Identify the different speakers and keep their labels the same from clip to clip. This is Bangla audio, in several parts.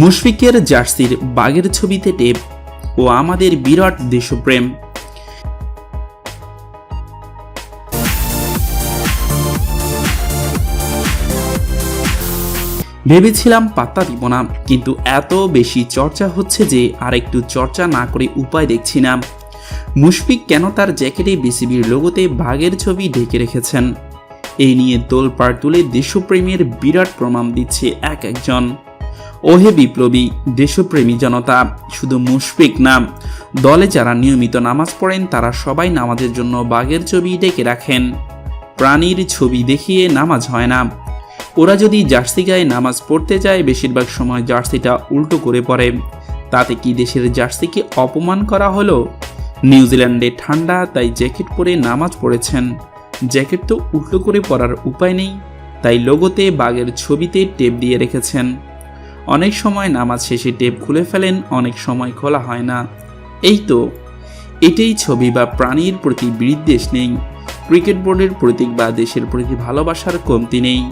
Speaker 1: মুশফিকের জার্সির বাঘের ছবিতে টেপ ও আমাদের বিরাট দেশপ্রেম। ভেবেছিলাম পাত্তা দিব না, কিন্তু এত বেশি চর্চা হচ্ছে যে আর একটু চর্চা না করে উপায় দেখছি না। মুশফিক কেন তার জ্যাকেটে বিসিবির লোগোতে বাঘের ছবি ঢেকে রেখেছেন? এই নিয়ে তোলপাড় তুলে দেশপ্রেমের বিরাট প্রমাণ দিচ্ছে এক একজন। ওহে বিপ্লবী, দেশপ্রেমী জনতা, শুধু মুশফিক না, দলে যারা নিয়মিত নামাজ পড়েন, তারা সবাই নামাজের জন্য বাঘের ছবি ডেকে রাখেন। প্রাণীর ছবি দেখিয়ে নামাজ হয় না। ওরা যদি জার্সি গায়ে নামাজ পড়তে যায়, বেশিরভাগ সময় জার্সিটা উল্টো করে পড়ে। তাতে কি দেশের জার্সিকে অপমান করা হলো? নিউজিল্যান্ডে ঠান্ডা, তাই জ্যাকেট পরে নামাজ পড়েছেন। জ্যাকেট তো উল্টো করে পরার উপায় নেই, তাই লোগোতে বাঘের ছবিতে টেপ দিয়ে রেখেছেন। অনেক সময় নামাজ শেষে টেপ খুলে ফেলেন, অনেক সময় খোলা হয় না। এই তো, এটাই ছবি বা প্রাণীর প্রতি বিদ্বেষ নেই। ক্রিকেট বোর্ডের প্রতীক বা দেশের প্রতি ভালোবাসার কমতি নেই।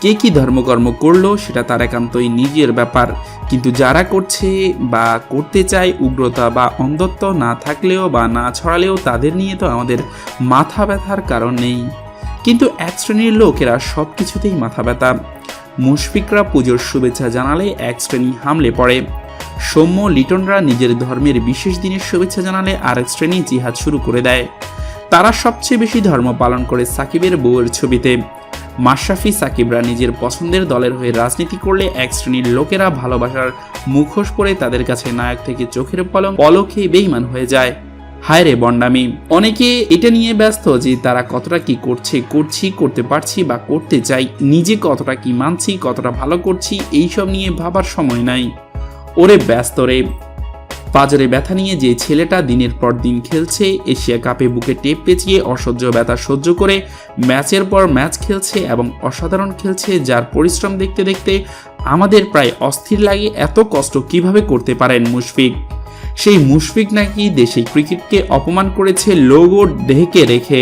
Speaker 1: কে কি ধর্মকর্ম করল সেটা তার একান্তই নিজের ব্যাপার। কিন্তু যারা করছে বা করতে চায় উগ্রতা বা অন্ধত্ব না থাকলেও বা না ছড়ালেও তাদের নিয়ে তো আমাদের মাথা ব্যথার কারণ নেই। কিন্তু এক শ্রেণির লোকেরা সব কিছুতেই মাথা ব্যথা। মুশফিকরা পুজোর শুভেচ্ছা জানালে এক শ্রেণি হামলে পড়ে। সৌম্য লিটনরা নিজের ধর্মের বিশেষ দিনের শুভেচ্ছা জানালে আরেক শ্রেণি জিহাদ শুরু করে দেয়। তারা সবচেয়ে বেশি ধর্ম পালন করে সাকিবের বউয়ের ছবিতে। মাশরাফি সাকিবরা নিজের পছন্দের দলের হয়ে রাজনীতি করলে এক শ্রেণির লোকেরা ভালোবাসার মুখোশ পরে তাদের কাছে নায়ক থেকে চোখের পলক পলকে বেইমান হয়ে যায়। হায় রে বন্ডামি, অনেকে এটা নিয়ে ব্যস্ত যে তারা কতটা কি করছে, করছি, করতে পারছি বা করতে চাই, নিজে কতটা কি মানছি, কতটা ভালো করছি, এইসব নিয়ে ভাবার সময় নাই। ওরে ব্যস্ত রে। পাজরে ব্যথা নিয়ে যে ছেলেটা দিনের পর দিন খেলছে, এশিয়া কাপে বুকে টেপ পেঁচিয়ে অসহ্য ব্যথা সহ্য করে ম্যাচের পর ম্যাচ খেলছে এবং অসাধারণ খেলছে, যার পরিশ্রম দেখতে দেখতে আমাদের প্রায় অস্থির লাগে এত কষ্ট কীভাবে করতে পারেন মুশফিক? সেই মুশফিক নাকি দেশে ক্রিকেটকে অপমান করেছে লোগো ঢেকে রেখে।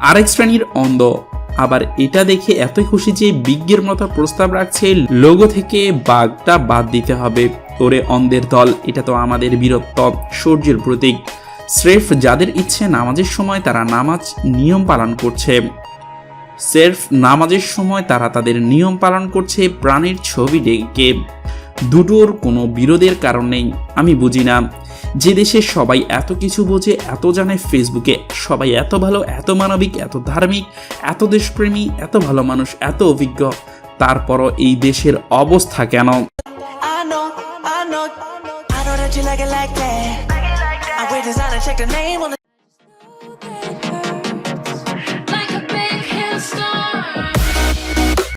Speaker 1: আরেক শ্রেণির অন্ধ, আবার এটা দেখে এতই খুশি যে বিজ্ঞের মতো প্রস্তাব রাখছে লোগো থেকে বাঘটা বাদ দিতে হবে। ওরে অন্ধের দল, এটা তো আমাদের বীরত্ব, সূর্যের প্রতীক। স্রেফ যাদের ইচ্ছে নামাজের সময় তারা নামাজ নিয়ম পালন করছে। সেরফ নামাজের সময় তারা তাদের নিয়ম পালন করছে প্রাণীর ছবি ডেকে দুটোর কোনো বিরোধের কারণ নেই, আমি বুঝি না। যে দেশে সবাই এত কিছু বোঝে, এত জানে, ফেসবুকে সবাই এত ভালো, এত মানবিক, এত ধার্মিক, এত দেশপ্রেমী, এত ভালো মানুষ, এত অভিজ্ঞ, তারপরও এই দেশের অবস্থা কেন?